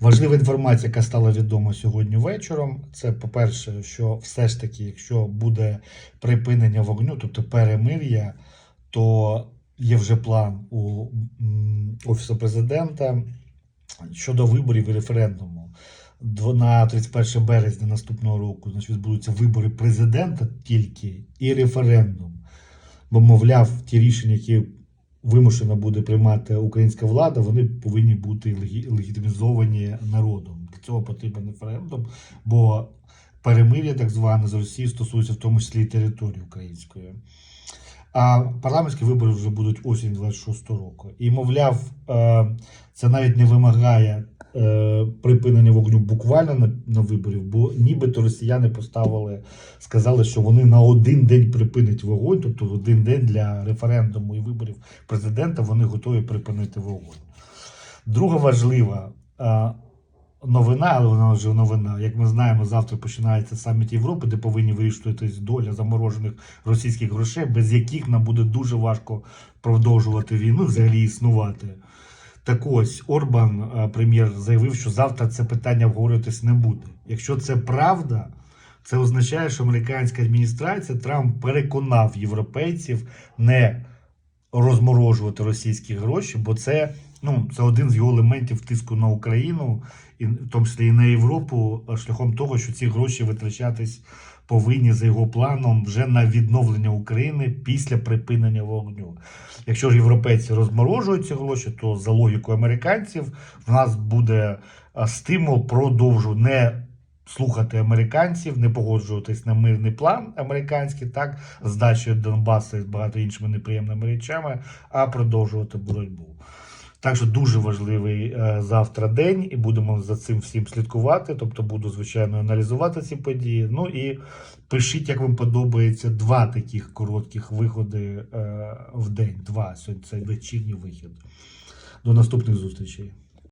Важлива інформація, яка стала відома сьогодні вечором. Це, по-перше, що все ж таки, якщо буде припинення вогню, тобто перемир'я, то є вже план у Офісу президента щодо виборів і референдуму. На 31 березня наступного року значить, відбудуться вибори президента тільки і референдум. Бо, мовляв, ті рішення, які вимушена буде приймати українська влада, вони повинні бути легітимізовані народом. Для цього потрібен референдум, бо перемир'я, так зване, з Росією стосується в тому числі і території української. А парламентські вибори вже будуть осінь 26 року. І, мовляв, е, це навіть не вимагає припинення вогню буквально на, на виборів, бо нібито росіяни поставили, сказали, що вони на один день припинять вогонь, тобто в один день для референдуму і виборів президента вони готові припинити вогонь. Друга важлива е, новина, але вона вже новина. Як ми знаємо, завтра починається саміт Європи, де повинні вирішуватись доля заморожених російських грошей, без яких нам буде дуже важко продовжувати війну, взагалі існувати. Так ось Орбан, е, прем'єр, заявив, що завтра це питання обговорюватись не буде. Якщо це правда, це означає, що американська адміністрація Трамп переконав європейців не розморожувати російські гроші, бо це, ну, це один з його елементів тиску на Україну, і в тому числі і на Європу, шляхом того, що ці гроші витрачатись повинні за його планом вже на відновлення України після припинення вогню. Якщо ж європейці розморожують ці гроші, то за логікою американців в нас буде стимул продовжувати не слухати американців, не погоджуватись на мирний план американський, так, здачею Донбасу і з багато іншими неприємними речами, а продовжувати боротьбу. Так що дуже важливий е, завтра день, і будемо за цим всім слідкувати. Тобто буду, звичайно, аналізувати ці події. Ну і пишіть, як вам подобається два таких коротких виходи е, в день. Два. Сьогодні це вечірній вихід. До наступних зустрічей.